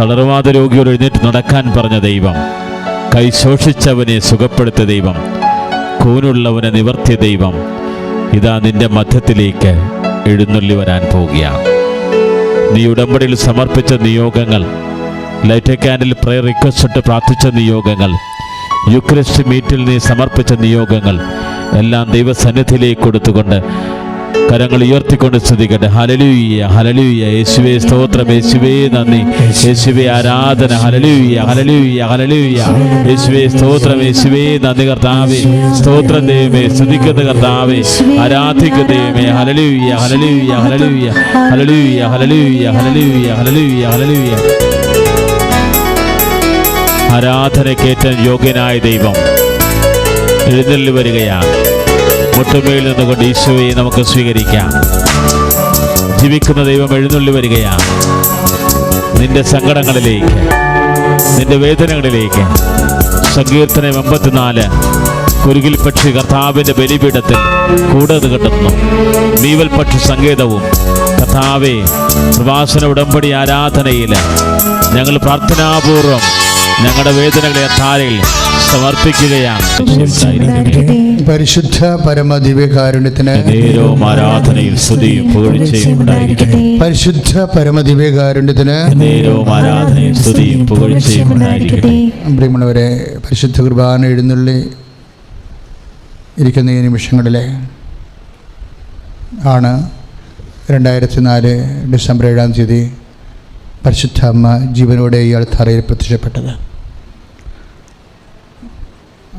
തളർവാദ രോഗിയോട് എഴുന്നേറ്റ് നടക്കാൻ പറഞ്ഞ ദൈവം. കൈ ശോഷിച്ചവനെ ദൈവം. കൂനുള്ളവനെ നിവർത്തിയ ദൈവം. ഇതാ നിന്റെ മധ്യത്തിലേക്ക് എഴുന്നള്ളി വരാൻ പോവുകയാണ് നീ ഉടമ്പടിയിൽ സമർപ്പിച്ച നിയോഗങ്ങൾ ലൈറ്റ് ക്യാൻഡിൽ പ്രയർ റിക്വസ്റ്റ് ഇട്ട് പ്രാർത്ഥിച്ച നിയോഗങ്ങൾ യുക്രിസ്റ്റ് മീറ്റിൽ നീ സമർപ്പിച്ച നിയോഗങ്ങൾ എല്ലാം ദൈവസന്നിധിയിലേക്ക് കൊടുത്തുകൊണ്ട് കരങ്ങൾ ഉയർത്തിക്കൊണ്ട് ശ്രദ്ധിക്കട്ടെ ഹലലൂയ ഹലലൂയ യേശുവേ സ്തോത്രം. യേശുവേ നന്ദി. യേശുവേ ആരാധന. ഹലലൂയ ഹലലൂയ ഹലലൂയ യേശുവേ സ്തോത്രം. യേശുവേ നന്ദി കർത്താവേ. സ്തോത്രം ദൈവമേ. സ്തുതിക്കുന്ന കർത്താവേ. ആരാധിക്കുന്ന ദൈവമേ. ഹലലൂയ ഹലലൂയ ഹലലൂയ ഹലലൂയ ഹലലൂയ ഹലലൂയ ഹലലൂയ ഹലലൂയ ആരാധനക്കേറ്റ യോഗ്യനായ ദൈവം എഴുന്നള്ളി വരികയാണ്. മുട്ടുമേൽ നിന്നുകൊണ്ട് ഈശോയെ നമുക്ക് സ്വീകരിക്കാം. ജീവിക്കുന്ന ദൈവം എഴുന്നള്ളി വരികയാണ്. നിന്റെ സങ്കടങ്ങളിലേക്ക് നിന്റെ വേദനകളിലേക്ക്. സങ്കീർത്തനം എൺപത്തിനാല്. കുരുകിൽ പക്ഷി കർത്താവിന്റെ ബലിപീഠത്തിൽ കൂടുതൽ കിട്ടുന്നു. മീവൽ പക്ഷി സങ്കേതവും കർത്താവെ പ്രവാസന ഉടമ്പടി ആരാധനയിൽ ഞങ്ങൾ പ്രാർത്ഥനാപൂർവം ഞങ്ങളുടെ വേദനകളെ താരയിൽ സമർപ്പിക്കുകയാണ്. പരിശുദ്ധ പരമ ദിവ്യകാരുണ്യത്തിന് നേരവും ആരാധനയും സ്തുതിയും പുകഴ്ചയും ഉണ്ടായിരിക്കട്ടെ. പരിശുദ്ധ പരമ ദിവ്യകാരുണ്യത്തിന് നേരവും ആരാധനയും സ്തുതിയും പുകഴ്ചയും ഉണ്ടായിരിക്കട്ടെ. പ്രിയമുള്ളവരെ പരിശുദ്ധ കുർബാന എഴുന്നള്ളി ഇരിക്കുന്ന ഈ നിമിഷങ്ങളിലെ ആണ് രണ്ടായിരത്തി നാല് ഡിസംബർ ഏഴാം തീയതി പരിശുദ്ധ അമ്മ ജീവനോടെ ഇയാൾ തറയിൽ പ്രത്യക്ഷപ്പെട്ടത്.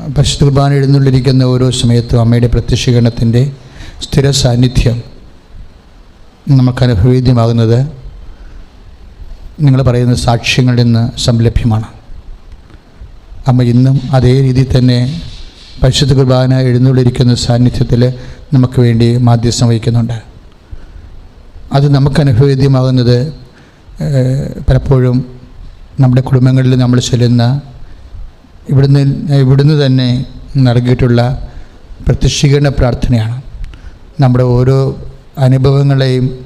പരിശുദ്ധ കുർബാന എഴുന്നള്ളിരിക്കുന്ന ഓരോ സമയത്തും അമ്മയുടെ പ്രത്യക്ഷീകരണത്തിന്റെ സ്ഥിര സാന്നിധ്യം നമുക്ക് അനുഭവേദ്യമാകുന്നത് നിങ്ങൾ പറയുന്ന സാക്ഷ്യങ്ങളിൽ നിന്ന് സംലഭ്യമാണ്. അമ്മ ഇന്നും അതേ രീതിയിൽ തന്നെ പരിശുദ്ധ കുർബാന എഴുന്നള്ളിരിക്കുന്ന സാന്നിധ്യത്തിൽ നമുക്ക് വേണ്ടി മാധ്യസ്ഥം വഹിക്കുന്നുണ്ട്. അത് നമുക്ക് അനുഭവേദ്യമാകുന്നത് പലപ്പോഴും നമ്മുടെ കുടുംബങ്ങളിൽ നമ്മൾ ചെല്ലുന്ന ഇവിടുന്ന് ഇവിടുന്ന് തന്നെ നൽകിയിട്ടുള്ള പ്രത്യക്ഷീകരണ പ്രാർത്ഥനയാണ്. നമ്മുടെ ഓരോ അനുഭവങ്ങളെയും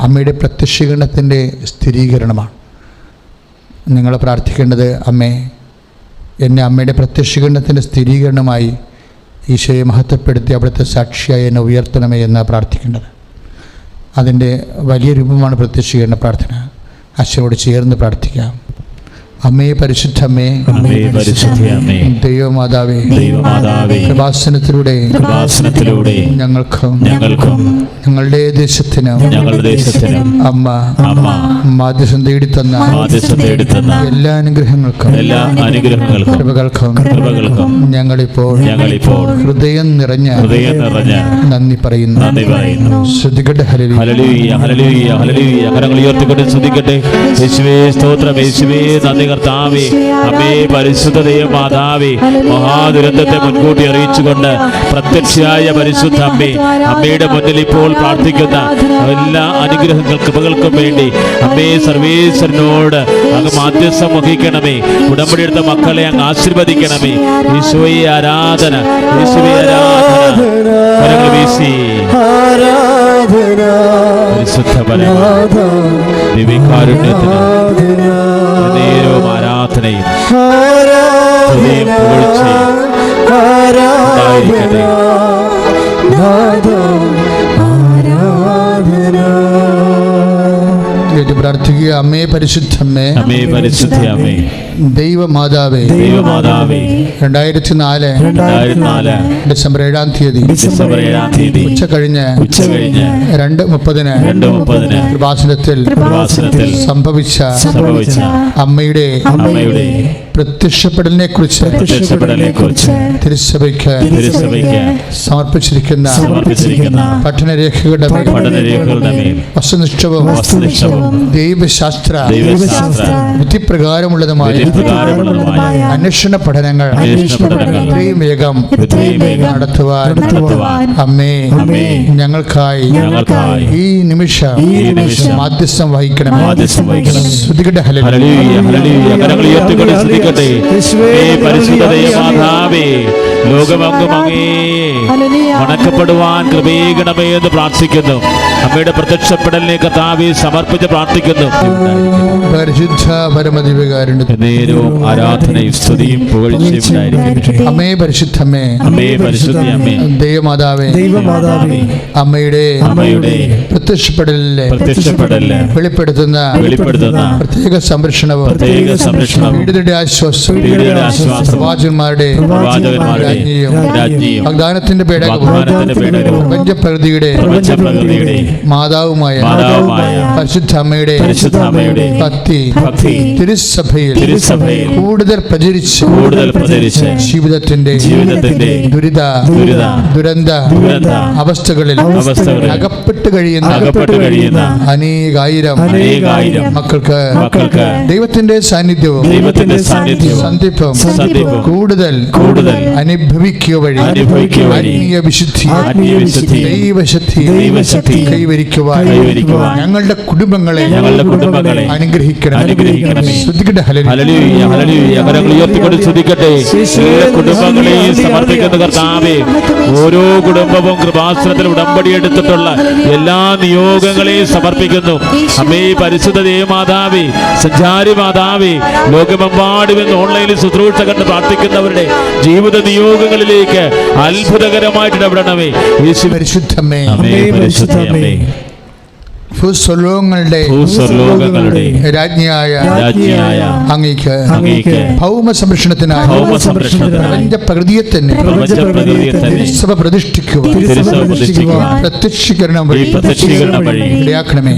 അമ്മയുടെ പ്രത്യക്ഷീകരണത്തിന്റെ സ്ഥിരീകരണമാണ്. നിങ്ങൾ പ്രാർത്ഥിക്കേണ്ടത് അമ്മേ എന്നെ അമ്മയുടെ പ്രത്യക്ഷീകരണത്തിന്റെ സ്ഥിരീകരണമായി ഈശോയെ മഹത്വപ്പെടുത്തി അവിടുത്തെ സാക്ഷിയായി എന്നെ ഉയർത്തണമേ എന്ന് പ്രാർത്ഥിക്കേണ്ടത്. അതിന്റെ വലിയ രൂപമാണ് പ്രത്യക്ഷീകരണ പ്രാർത്ഥന. അച്ഛനോട് ചേർന്ന് പ്രാർത്ഥിക്കാം. അമ്മേ പരിശുദ്ധമ്മേ ദൈവമാതാവേ. ദൈവമാതാവേ. കൃപാസനത്തിലൂടെ. കൃപാസനത്തിലൂടെ. ഞങ്ങൾക്കും ഞങ്ങൾക്കും ഞങ്ങളുടെ ദേശത്തിനും ഞങ്ങളുടെ ദേശത്തിനും അമ്മ അമ്മ മാധ്യസം തേടിത്തന്ന തന്ന തേടിത്തന്ന എല്ലാ അനുഗ്രഹങ്ങൾക്കും എല്ലാ അനുഗ്രഹങ്ങൾക്കും കൃപകൾക്കും കൃപകൾക്കും ഞങ്ങളിപ്പോൾ ഞങ്ങളിപ്പോൾ ഹൃദയം നിറഞ്ഞ ഹൃദയം നിറഞ്ഞ നന്ദി പറയുന്നു. നന്ദി പറയുന്നു. ശ്രദ്ധിക്കട്ടെ ഹരവി ഹലലൂയ ഹലലൂയ ഹലലൂയ കരങ്ങൾ ഉയർത്തിക്കൊണ്ട് ശ്രദ്ധിക്കട്ടെ. യേശുവേ സ്തോത്രം. യേശുവേ നന്ദി കർത്താവേ അമ്മേ പരിശുദ്ധ ദൈവമാതാവേ മഹാദുരന്തത്തെ മുൻകൂട്ടി അറിയിച്ചുകൊണ്ട് പ്രത്യക്ഷയായ പരിശുദ്ധ അമ്മേ അമ്മയുടെ മുന്നിൽ ഇപ്പോൾ പ്രാർത്ഥിക്കുന്ന എല്ലാ അനുഗ്രഹങ്ങൾ കൃപകൾക്കും വേണ്ടി അമ്മേ സർവേശ്വരനോട് അങ്ങ് മാധ്യസ്ഥം വഹിക്കണമേ ഉടമ്പടി എടുത്ത മക്കളെ അങ്ങ് ആശീർവദിക്കണമേ. ഈശോയെ ആരാധന ഈശോയെ ആരാധന. വീശി. പരിശുദ്ധ ദിവ്യകാരുണ്യത്തിന് നേരവും ആരാധനയും പുകഴ്ചയും ഉണ്ടായിരിക്കട്ടെ. പ്രാർത്ഥിക്കുക. അമ്മേ പരിശുദ്ധമ്മേ അമ്മേ പരിശുദ്ധ അമ്മേ ദൈവമാതാവേ ദൈവമാതാവേ രണ്ടായിരത്തി നാല് ഡിസംബർ ഏഴാം തീയതി ഡിസംബർ ഏഴാം തീയതി ഉച്ച കഴിഞ്ഞ് ഉച്ച കഴിഞ്ഞ് രണ്ട് മുപ്പതിന് രണ്ട് മുപ്പതിന് കൃപാസനത്തിൽ സംഭവിച്ച സംഭവിച്ച അമ്മയുടെ അമ്മയുടെ പ്രത്യക്ഷപ്പെടലിനെ കുറിച്ച് തിരുസഭയ്ക്ക് സമർപ്പിച്ചിരിക്കുന്ന പഠനരേഖകളുടെ പഠനരേഖകളുടെ വസ്തുനിഷ്ഠവും ദൈവശാസ്ത്ര ബുദ്ധിപ്രകാരമുള്ളതുമായ അന്വേഷണ പഠനങ്ങൾ ഇത്രയും വേഗം നടത്തുവാൻ അമ്മേ ഞങ്ങൾക്കായി ഈ നിമിഷം മാധ്യസ്ഥം വഹിക്കണമേ. ശ്രുതികളുടെ ഹലലി ആയിരിക്കട്ടെ പരിശുദ്ധ ദേവമാതാവേ ലോകമങ്ങും അങ്ങേ വണക്കപ്പെടുവാൻ കൃപീകണമേ എന്ന് പ്രാർത്ഥിക്കുന്നു. അമ്മയുടെ പ്രത്യക്ഷപ്പെടലിനെ കർത്താവെ സമർപ്പിച്ച് പ്രാർത്ഥിക്കുന്നു. പരിശുദ്ധ പരമദിവ്യകാരുണ്യ നേരവും ആരാധനയും സ്തുതിയും പുകഴ്ചയും അമ്മേ പരിശുദ്ധമ്മേ. അമ്മേ പരിശുദ്ധ അമ്മേ ദൈവമാതാവേ. ദൈവമാതാവേ. അമ്മയുടെ അമ്മയുടെ പ്രത്യക്ഷപ്പെടലിലെ പ്രത്യക്ഷപ്പെടലിലെ വെളിപ്പെടുത്തുന്ന വെളിപ്പെടുത്തുന്ന പ്രത്യേക സംരക്ഷണവും പ്രത്യേക സംരക്ഷണവും പീഡിതരുടെ ആശ്വാസം പീഡിതരുടെ ആശ്വാസം പ്രവാചകന്മാരുടെ പ്രവാചകന്മാരുടെ രാജ്ഞിയും രാജ്ഞിയും വാഗ്ദാനത്തിന്റെ പേടകവും പ്രപഞ്ചപ്രകൃതിയുടെ പ്രപഞ്ചപ്രകൃതിയുടെ മാതാവുമായ മാതാവുമായ പരിശുദ്ധ അമ്മയുടെ പരിശുദ്ധ അമ്മയുടെ ഭക്തി തിരുസഭയിൽ കൂടുതൽ പ്രചരിച്ച് കൂടുതൽ പ്രചരിച്ച് ജീവിതത്തിന്റെ ജീവിതത്തിന്റെ ദുരിത ദുരിത ദുരന്ത ദുരന്ത അവസ്ഥകളിൽ അവസ്ഥകളിൽ അകപ്പെട്ട് കഴിയുന്ന അകപ്പെട്ട് കഴിയുന്ന അനേകായിരം അനേകായിരം മക്കൾക്ക് മക്കൾക്ക് ദൈവത്തിന്റെ സാന്നിധ്യവും ദൈവത്തിന്റെ സാന്നിധ്യവും സന്ധിപ്പും സന്ധിപ്പും കൂടുതൽ കൂടുതൽ അനുഭവിക്കുക വഴി അനുഭവിക്കുക വഴി ആത്മീയ വിശുദ്ധി ആത്മീയ വിശുദ്ധി ദൈവശക്തി ദൈവശക്തി കൈവരിക്കുവാൻ ഞങ്ങളുടെ കുടുംബങ്ങളെ ഞങ്ങളുടെ കുടുംബങ്ങളെ അനുഗ്രഹിക്കണം അനുഗ്രഹിക്കണമേ. ശ്രദ്ധിക്കട്ടെ ഹല്ലേലൂയ. Hallelujah hallelujah. കരങ്ങൾ ഉയർത്തിക്കൊണ്ട് എല്ലാ കുടുംബങ്ങളെയും സമർപ്പിക്കുന്ന കർത്താവേ ഓരോ കുടുംബവും കൃപാസനത്തിൽ ഉടമ്പടി എടുത്തിട്ടുള്ള എല്ലാ നിയോഗങ്ങളെയും സമർപ്പിക്കുന്നു. അമ്മേ പരിശുദ്ധ ദേവമാതാവേ സഞ്ചാരി മാതാവേ ലോകമെമ്പാടും ഇന്ന് ഓൺലൈനിൽ ശുശ്രൂഷ കണ്ട് പ്രാർത്ഥിക്കുന്നവരുടെ ജീവിത നിയോഗങ്ങളിലേക്ക് അത്ഭുതകരമായിട്ട് ഇടപെടണമേ. യേശു പരിശുദ്ധമ്മേ അമ്മേ പരിശുദ്ധ അമ്മേ ഭൂസ്വലോകങ്ങളുടെ രാജ്ഞിയായ അങ്ങേക്ക് ഭൗമ സംരക്ഷണത്തിനായി പ്രപഞ്ച പ്രകൃതിയെ തന്നെ സഭ പ്രതിഷ്ഠിക്കുക പ്രത്യക്ഷീകരണം വഴി ഇടയാക്കണമേ.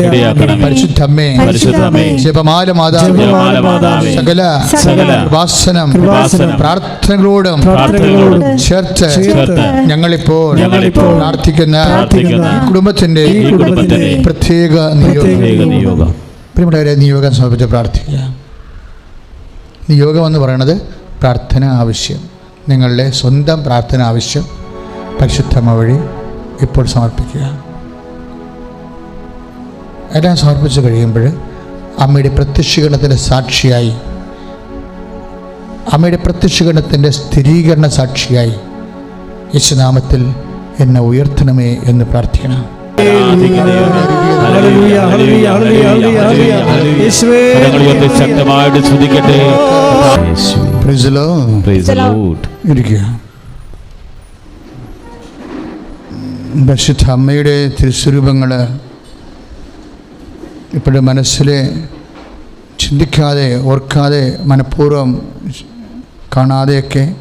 പരിശുദ്ധമ്മേ പരിശുദ്ധമേ ജപമാല മാതാവ് സകല കൃപാസനം പ്രാർത്ഥനകളോടും ചേർത്ത് ഞങ്ങളിപ്പോൾ പ്രാർത്ഥിക്കുന്ന കുടുംബത്തിന്റെ പ്രത്യേക പ്രത്യേക നിയോഗം. പ്രിയപ്പെട്ടവരെ നിയോഗം. സമർപ്പിച്ച് പ്രാർത്ഥിക്കുക. നിയോഗം എന്ന് പറയുന്നത് പ്രാർത്ഥന ആവശ്യം. നിങ്ങളുടെ സ്വന്തം പ്രാർത്ഥന ആവശ്യം പരിശുദ്ധമ വഴി ഇപ്പോൾ സമർപ്പിക്കുക. എല്ലാം സമർപ്പിച്ച് കഴിയുമ്പോൾ അമ്മയുടെ പ്രത്യക്ഷീകരണത്തിന്റെ സാക്ഷിയായി അമ്മയുടെ പ്രത്യക്ഷീകരണത്തിന്റെ സ്ഥിരീകരണ സാക്ഷിയായി യേശുനാമത്തിൽ എന്നെ ഉയർത്തണമേ എന്ന് പ്രാർത്ഥിക്കണം. ശക്തമായിട്ട് പരിശുദ്ധ അമ്മയുടെ തിരുസ്വരൂപങ്ങൾ ഇപ്പോഴും മനസ്സിൽ ചിന്തിക്കാതെ ഓർക്കാതെ മനഃപൂർവം കാണാതെയൊക്കെ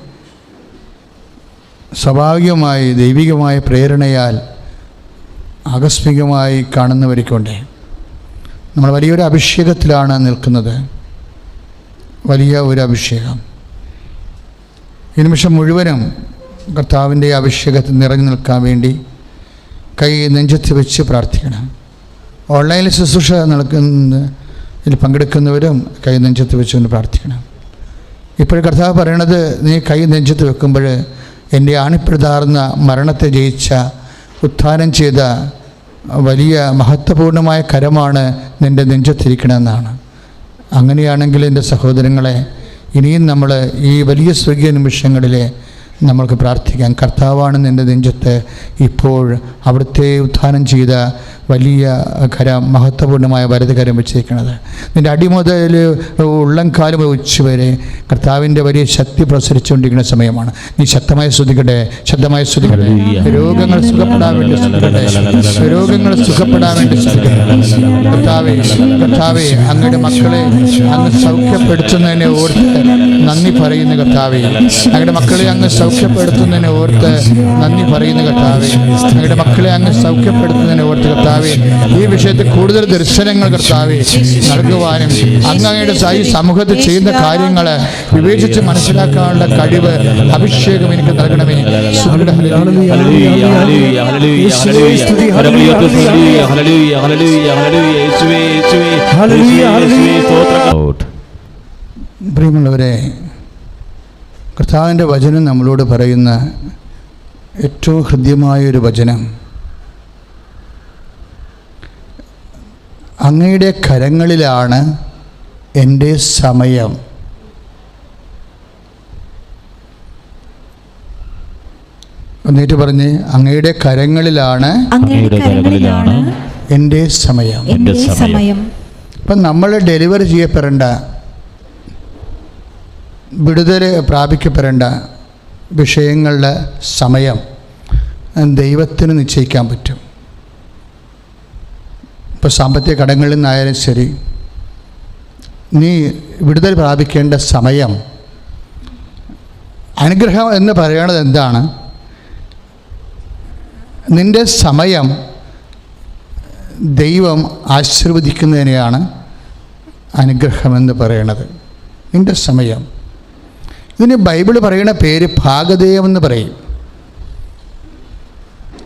സ്വാഭാവികമായി ദൈവികമായ പ്രേരണയാൽ ആകസ്മികമായി കാണുന്നവരിക്കൊണ്ട്. നമ്മൾ വലിയൊരു അഭിഷേകത്തിലാണ് നിൽക്കുന്നത്. വലിയ ഒരു അഭിഷേകം. ഈ നിമിഷം മുഴുവനും കർത്താവിന്റെ അഭിഷേകത്തിൽ നിറഞ്ഞു നിൽക്കാൻ വേണ്ടി കൈ നെഞ്ചത്ത് വെച്ച് പ്രാർത്ഥിക്കണം. ഓൺലൈനിൽ ശുശ്രൂഷ നടക്കുന്ന ഇതിൽ പങ്കെടുക്കുന്നവരും കൈ നെഞ്ചത്ത് വെച്ച് വെച്ചുകൊണ്ട് പ്രാർത്ഥിക്കണം. ഇപ്പോൾ കർത്താവ് പറയണത് നീ കൈ നെഞ്ചത്ത് വെക്കുമ്പോൾ എന്റെ ആണിപ്പിഴുതാർന്ന മരണത്തെ ജയിച്ച ഉത്ഥാനം ചെയ്ത വലിയ മഹത്വപൂർണമായ കരമാണ് നിന്റെ നെഞ്ചത്തിരിക്കണമെന്നാണ്. അങ്ങനെയാണെങ്കിൽ എന്റെ സഹോദരങ്ങളെ ഇനിയും നമ്മൾ ഈ വലിയ സ്വർഗീയ നിമിഷങ്ങളിൽ നമ്മൾക്ക് പ്രാർത്ഥിക്കാം. കർത്താവാണ് നിന്റെ നെഞ്ചത്ത് ഇപ്പോൾ അവിടുത്തെ ഉത്ഥാനം ചെയ്ത വലിയ കരം മഹത്വപൂർണമായ വരതുകരം വെച്ചിരിക്കുന്നത്. നിന്റെ അടിമുതൽ ഉള്ളംകാലം ഉച്ച വരെ കർത്താവിന്റെ വലിയ ശക്തി പ്രസരിച്ചുകൊണ്ടിരിക്കുന്ന സമയമാണ്. നീ ശക്തമായി ശ്രദ്ധിക്കട്ടെ ശക്തമായി ശ്രദ്ധിക്കട്ടെ. രോഗങ്ങൾ സുഖപ്പെടാൻ വേണ്ടി ശ്രദ്ധിക്കട്ടെ രോഗങ്ങൾ സുഖപ്പെടാൻ വേണ്ടി ശ്രദ്ധിക്കട്ടെ കർത്താവെ കർത്താവേ അങ്ങയുടെ മക്കളെ അങ്ങ് സൗഖ്യപ്പെടുത്തുന്നതിനെ ഓർത്ത് നന്ദി പറയുന്ന കർത്താവെ. അങ്ങയുടെ മക്കളെ അങ്ങ് സൗഖ്യപ്പെടുത്തുന്നതിനെ ഓർത്ത് നന്ദി പറയുന്ന കർത്താവെ. അങ്ങയുടെ മക്കളെ അങ്ങ് സൗഖ്യപ്പെടുത്തുന്നതിനെ ഓർത്ത് കർത്താവേ. ഈ വിഷയത്തിൽ കൂടുതൽ ദർശനങ്ങൾ കർത്താവെ നൽകുവാനും അങ്ങയുടെ ഈ സമൂഹത്തിൽ ചെയ്യുന്ന കാര്യങ്ങൾ വിവേചിച്ച് മനസ്സിലാക്കാനുള്ള കഴിവ് അഭിഷേകം എനിക്ക് നൽകണമേ hallelujah. Hallelujah, hallelujah, hallelujah, hallelujah. കരങ്ങൾ ഉയർത്തി സ്തുതിക്കുക. Hallelujah, hallelujah, hallelujah. യേശുവേ, യേശുവേ, ഹല്ലേലൂയ, സ്തോത്രം. Lord. പ്രിയമുള്ളവരെ കർത്താവിന്റെ വചനം നമ്മളോട് പറയുന്ന ഏറ്റവും ഹൃദ്യമായ ഒരു വചനം അങ്ങയുടെ കരങ്ങളിലാണ് എന്റെ സമയം. എന്നിട്ട് പറഞ്ഞ് അങ്ങയുടെ കരങ്ങളിലാണ് എന്റെ സമയം. എന്റെ എന്റെ സമയം. സമയം. ഇപ്പം നമ്മൾ ഡെലിവറി ചെയ്യപ്പെടേണ്ട വിടുതൽ പ്രാപിക്കപ്പെടേണ്ട വിഷയങ്ങളുടെ സമയം ദൈവത്തിന് നിശ്ചയിക്കാൻ പറ്റും. ഇപ്പോൾ സാമ്പത്തിക കടങ്ങളിൽ നിന്നായാലും ശരി നീ വിടുതൽ പ്രാപിക്കേണ്ട സമയം അനുഗ്രഹം എന്ന് പറയുന്നത് എന്താണ്? നിന്റെ സമയം ദൈവം ആശീർവദിക്കുന്നതിനെയാണ് അനുഗ്രഹമെന്ന് പറയണത് നിന്റെ സമയം. ഇതിന് ബൈബിൾ പറയുന്ന പേര് ഭാഗതേയം എന്ന് പറയും.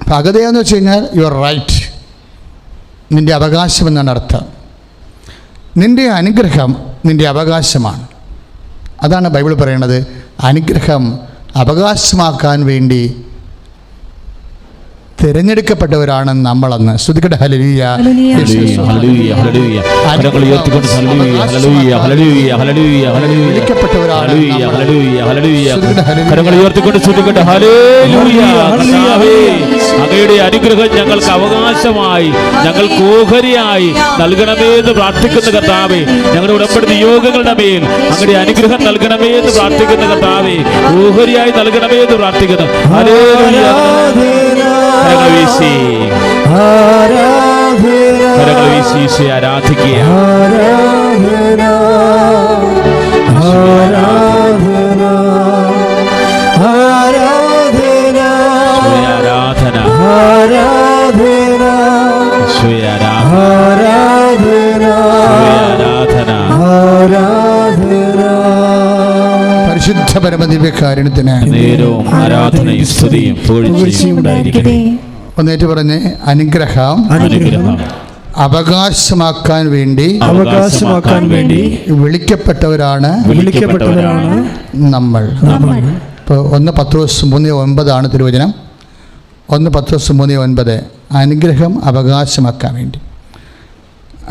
ഭാഗതേയം എന്ന് വെച്ച് കഴിഞ്ഞാൽ ആർ റൈറ്റ് നിന്റെ അവകാശം എന്നാണ് അർത്ഥം. നിന്റെ അനുഗ്രഹം നിന്റെ അവകാശമാണ്. അതാണ് ബൈബിൾ പറയുന്നത് അനുഗ്രഹം അവകാശമാക്കാൻ വേണ്ടി തിരഞ്ഞെടുക്കപ്പെട്ടവരാണ് നമ്മളെന്ന്. ശ്രുതിക്കട്ടെ ഹലലിയ. അങ്ങയുടെ അനുഗ്രഹം ഞങ്ങൾക്ക് അവകാശമായി ഞങ്ങൾ കോഹരിയായി നൽകണമേ എന്ന് പ്രാർത്ഥിക്കുന്ന കർത്താവേ ഞങ്ങളുടെ ഉടമ്പടി നിയോഗങ്ങളുടെ മേൽ അങ്ങയുടെ അനുഗ്രഹം നൽകണമേ എന്ന് പ്രാർത്ഥിക്കുന്ന കർത്താവേ കോഹരിയായി നൽകണമേ എന്ന് പ്രാർത്ഥിക്കുന്നു. ഹല്ലേലൂയ. കരങ്ങൾ വീശി. കരങ്ങൾ വീശി ഈശോയെ ആരാധിക്കുക. ആരാധന. ആരാധന. ആരാധന ആരാധന. പരിശുദ്ധ പരമദിവ്യകാരുണ്യത്തിന് ആരാധനയും സ്തുതിയും ഒന്നേറ്റ് പറഞ്ഞ് അനുഗ്രഹം അനുഗ്രഹം. അവകാശമാക്കാൻ വേണ്ടി അവകാശമാക്കാൻ വേണ്ടി വിളിക്കപ്പെട്ടവരാണ് വിളിക്കപ്പെട്ടവരാണ് നമ്മൾ. നമ്മൾ. ഇപ്പോൾ ഒന്ന് പത്ത് ദിവസം മൂന്ന് ഒൻപതാണ് തിരുവചനം. ഒന്ന് പത്ത് ദിവസം മൂന്ന് ഒൻപത്. അനുഗ്രഹം അവകാശമാക്കാൻ വേണ്ടി.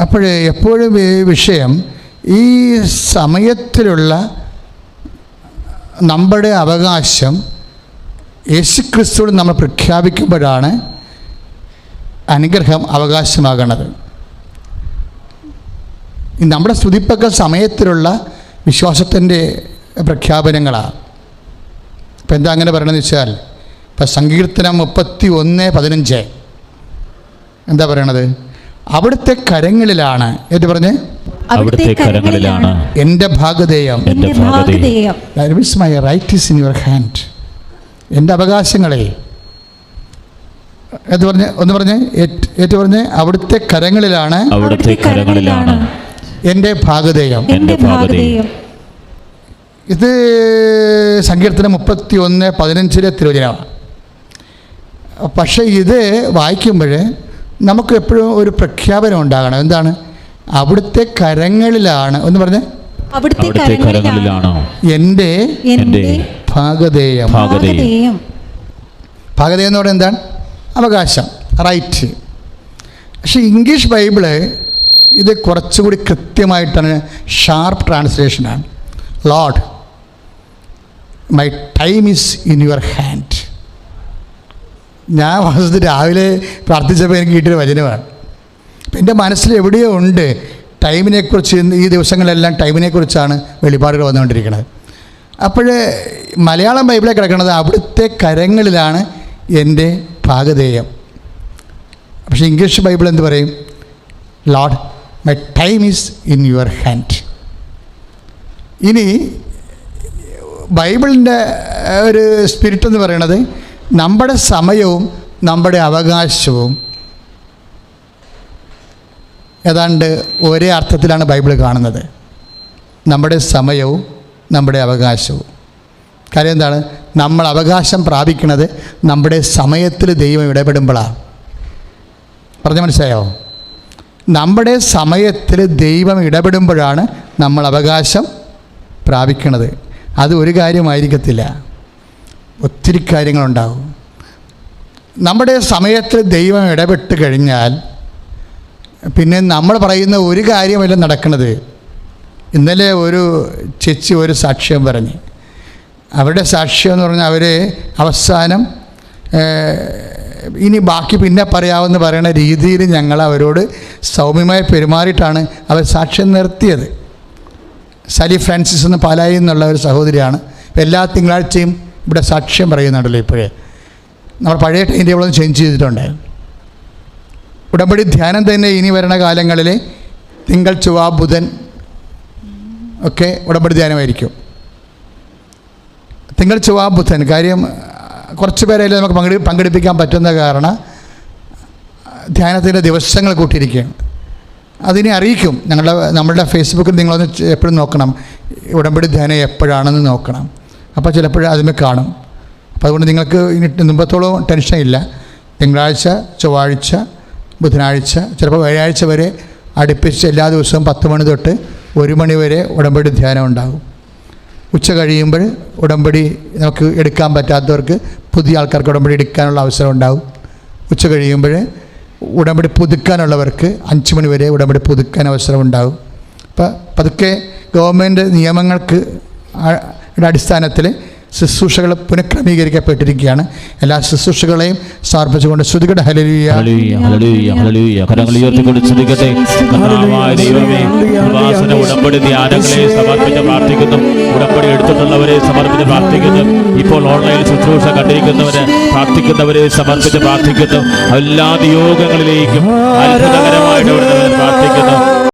അപ്പോൾ എപ്പോഴും ഈ വിഷയം ഈ സമയത്തിലുള്ള നമ്മുടെ അവകാശം യേശുക്രിസ്തുവിൽ നമ്മൾ പ്രഖ്യാപിക്കുമ്പോഴാണ് അനുഗ്രഹം അവകാശമാകണത്. ഈ നമ്മുടെ സ്തുതിപ്പൊക്കെ സമയത്തിലുള്ള വിശ്വാസത്തിന്റെ പ്രഖ്യാപനങ്ങളാണ്. ഇപ്പം എന്താ അങ്ങനെ പറയണമെന്ന് വെച്ചാൽ ഇപ്പം സങ്കീർത്തനം മുപ്പത്തി ഒന്ന് പതിനഞ്ച്. എന്താ പറയണത്? അവിടുത്തെ കരങ്ങളിലാണ് എന്ന് പറഞ്ഞ്? അവിടുത്തെ കരങ്ങളിലാണ് എന്റെ ഭാഗധേയം. എന്റെ ഭാഗധേയം. ഭാഗതേയം right is my right is in your hand. എന്റെ അവകാശങ്ങളെ. എന്ന് പറഞ്ഞ്? ഒന്ന് പറഞ്ഞ്. ഏറ്റ് പറഞ്ഞ്. അവിടുത്തെ കരങ്ങളിലാണ് അവിടുത്തെ കരങ്ങളിലാണ് എന്റെ ഭാഗധേയം. എന്റെ ഭാഗതേയം ഇത് സങ്കീർത്തനം മുപ്പത്തി ഒന്ന് പതിനഞ്ചിലെ തിരുവചനമാണ്. പക്ഷേ ഇത് വായിക്കുമ്പോൾ നമുക്ക് എപ്പോഴും ഒരു പ്രഖ്യാപനം ഉണ്ടാകണം. എന്താണ്? അവിടുത്തെ കരങ്ങളിലാണ്. ഒന്ന് പറഞ്ഞേ. അവിടുത്തെ കരങ്ങളിലാണ്? എന്റെ ഭാഗധേയം. ഭാഗതേയം ഭാഗതേയം ഭാഗതേയം എന്ന് പറയുന്നത് എന്താണ്? അവകാശം. റൈറ്റ് പക്ഷെ ഇംഗ്ലീഷ് ബൈബിൾ ഇത് കുറച്ചുകൂടി കൃത്യമായിട്ടാണ്. Sharp ട്രാൻസ്ലേഷനാണ് Lord my time is in your hand ഞാൻ വാസത്തിൽ രാവിലെ പ്രാർത്ഥിച്ചപ്പോൾ എനിക്ക് കിട്ടിയൊരു വചനമാണ് എന്റെ മനസ്സിൽ എവിടെയോ ഉണ്ട്. ടൈമിനെക്കുറിച്ച് ഈ ദിവസങ്ങളെല്ലാം ടൈമിനെക്കുറിച്ചാണ് വെളിപാടുകൾ വന്നുകൊണ്ടിരിക്കുന്നത്. അപ്പോൾ മലയാളം ബൈബിളിൽ കിടക്കുന്നത് അവിടുത്തെ കരങ്ങളിലാണ് എന്റെ ഭാഗധേയം പക്ഷേ ഇംഗ്ലീഷ് ബൈബിൾ എന്ത് പറയും? Lord my time is in your hand. ഇനി ബൈബിളിന്റെ ഒരു സ്പിരിറ്റ് എന്ന് പറയുന്നത് നമ്മുടെ സമയവും നമ്മുടെ അവകാശവും ഏതാണ്ട് ഒരേ അർത്ഥത്തിലാണ് ബൈബിൾ കാണുന്നത്. നമ്മുടെ സമയവും നമ്മുടെ അവകാശവും. കാര്യം എന്താണ്? നമ്മൾ അവകാശം പ്രാപിക്കുന്നത് നമ്മുടെ സമയത്തിൽ ദൈവം ഇടപെടുമ്പോഴാണ് പറഞ്ഞ മനസ്സിലായോ? നമ്മുടെ സമയത്തിൽ ദൈവം ഇടപെടുമ്പോഴാണ് നമ്മൾ അവകാശം പ്രാപിക്കുന്നത്. അത് ഒരു കാര്യമായിരിക്കത്തില്ല. ഒത്തിരി കാര്യങ്ങളുണ്ടാകും. നമ്മുടെ സമയത്തിൽ ദൈവം ഇടപെട്ട് കഴിഞ്ഞാൽ പിന്നെ നമ്മൾ പറയുന്ന ഒരു കാര്യമല്ല നടക്കുന്നത് ഇന്നലെ ഒരു ചേച്ചി ഒരു സാക്ഷ്യം പറഞ്ഞു. അവരുടെ സാക്ഷ്യം എന്ന് പറഞ്ഞാൽ അവർ അവസാനം ഇനി ബാക്കി പിന്നെ പറയാമെന്ന് പറയുന്ന രീതിയിൽ ഞങ്ങൾ അവരോട് സൗമ്യമായി പെരുമാറിയിട്ടാണ് അവർ സാക്ഷ്യം നിർത്തിയത്. സലി ഫ്രാൻസിസ് എന്ന് പാലായി എന്നുള്ള ഒരു സഹോദരിയാണ്. എല്ലാ തിങ്കളാഴ്ചയും ഇവിടെ സാക്ഷ്യം പറയുന്നുണ്ടല്ലോ ഇപ്പോഴേ. നമ്മൾ പഴയ ടൈം ടേബിളൊന്നും ചേഞ്ച് ചെയ്തിട്ടുണ്ട് ഉടമ്പടി ധ്യാനം തന്നെ ഇനി വരണ കാലങ്ങളിൽ തിങ്കൾ ചൊവ്വ ബുധൻ ഒക്കെ ഉടമ്പടി ധ്യാനമായിരിക്കും. തിങ്കൾ ചൊവ്വ ബുധൻ കാര്യം കുറച്ച് പേരെല്ലാം നമുക്ക് പങ്കെടു പങ്കെടുപ്പിക്കാൻ പറ്റുന്ന കാരണം ധ്യാനത്തിന്റെ ദിവസങ്ങൾ കൂട്ടിയിരിക്കുകയാണ്. അതിനെ അറിയിക്കും. ഞങ്ങളുടെ നമ്മളുടെ ഫേസ്ബുക്കിൽ നിങ്ങളൊന്ന് എപ്പോഴും നോക്കണം. ഉടമ്പടി ധ്യാനം എപ്പോഴാണെന്ന് നോക്കണം. അപ്പോൾ ചിലപ്പോൾ അതിന് കാണും. അപ്പോൾ അതുകൊണ്ട് നിങ്ങൾക്ക് ഇനി മുമ്പത്തോളം ടെൻഷൻ ഇല്ല തിങ്കളാഴ്ച ചൊവ്വാഴ്ച ബുധനാഴ്ച ചിലപ്പോൾ വ്യാഴാഴ്ച വരെ അടുപ്പിച്ച് എല്ലാ ദിവസവും പത്ത് മണി തൊട്ട് ഒരു മണി വരെ ഉടമ്പടി ധ്യാനം ഉണ്ടാകും. ഉച്ച കഴിയുമ്പോൾ ഉടമ്പടി നമുക്ക് എടുക്കാൻ പറ്റാത്തവർക്ക് പുതിയ ആൾക്കാർക്ക് ഉടമ്പടി എടുക്കാനുള്ള അവസരം ഉണ്ടാകും. ഉച്ച കഴിയുമ്പോൾ ഉടമ്പടി പുതുക്കാനുള്ളവർക്ക് അഞ്ച് മണി വരെ ഉടമ്പടി പുതുക്കാൻ അവസരം ഉണ്ടാകും. അപ്പം പതുക്കെ ഗവൺമെന്റ് നിയമങ്ങൾക്ക് അടിസ്ഥാനത്തിൽ ശുശ്രൂഷകൾ പുനഃക്രമീകരിക്കപ്പെട്ടിരിക്കുകയാണ്. എല്ലാ ശുശ്രൂഷകളെയും സമർപ്പിച്ചുകൊണ്ട് ശ്രുതികട ഹലലിയ. കരങ്ങൾ ഉയർത്തിക്കൊണ്ട് ഉടമ്പടി ധ്യാനങ്ങളെ സമർപ്പിച്ച് പ്രാർത്ഥിക്കുന്നു. ഉടമ്പടി എടുത്തിട്ടുള്ളവരെ സമർപ്പിച്ച് പ്രാർത്ഥിക്കുന്നു. ഇപ്പോൾ ഓൺലൈനിൽ ശുശ്രൂഷ കണ്ടിരിക്കുന്നവര് പ്രാർത്ഥിക്കുന്നവരെ സമർപ്പിച്ച് പ്രാർത്ഥിക്കുന്നു. എല്ലാ നിയോഗങ്ങളിലേക്കും അത്ഭുതകരമായിട്ട് പ്രാർത്ഥിക്കുന്നു.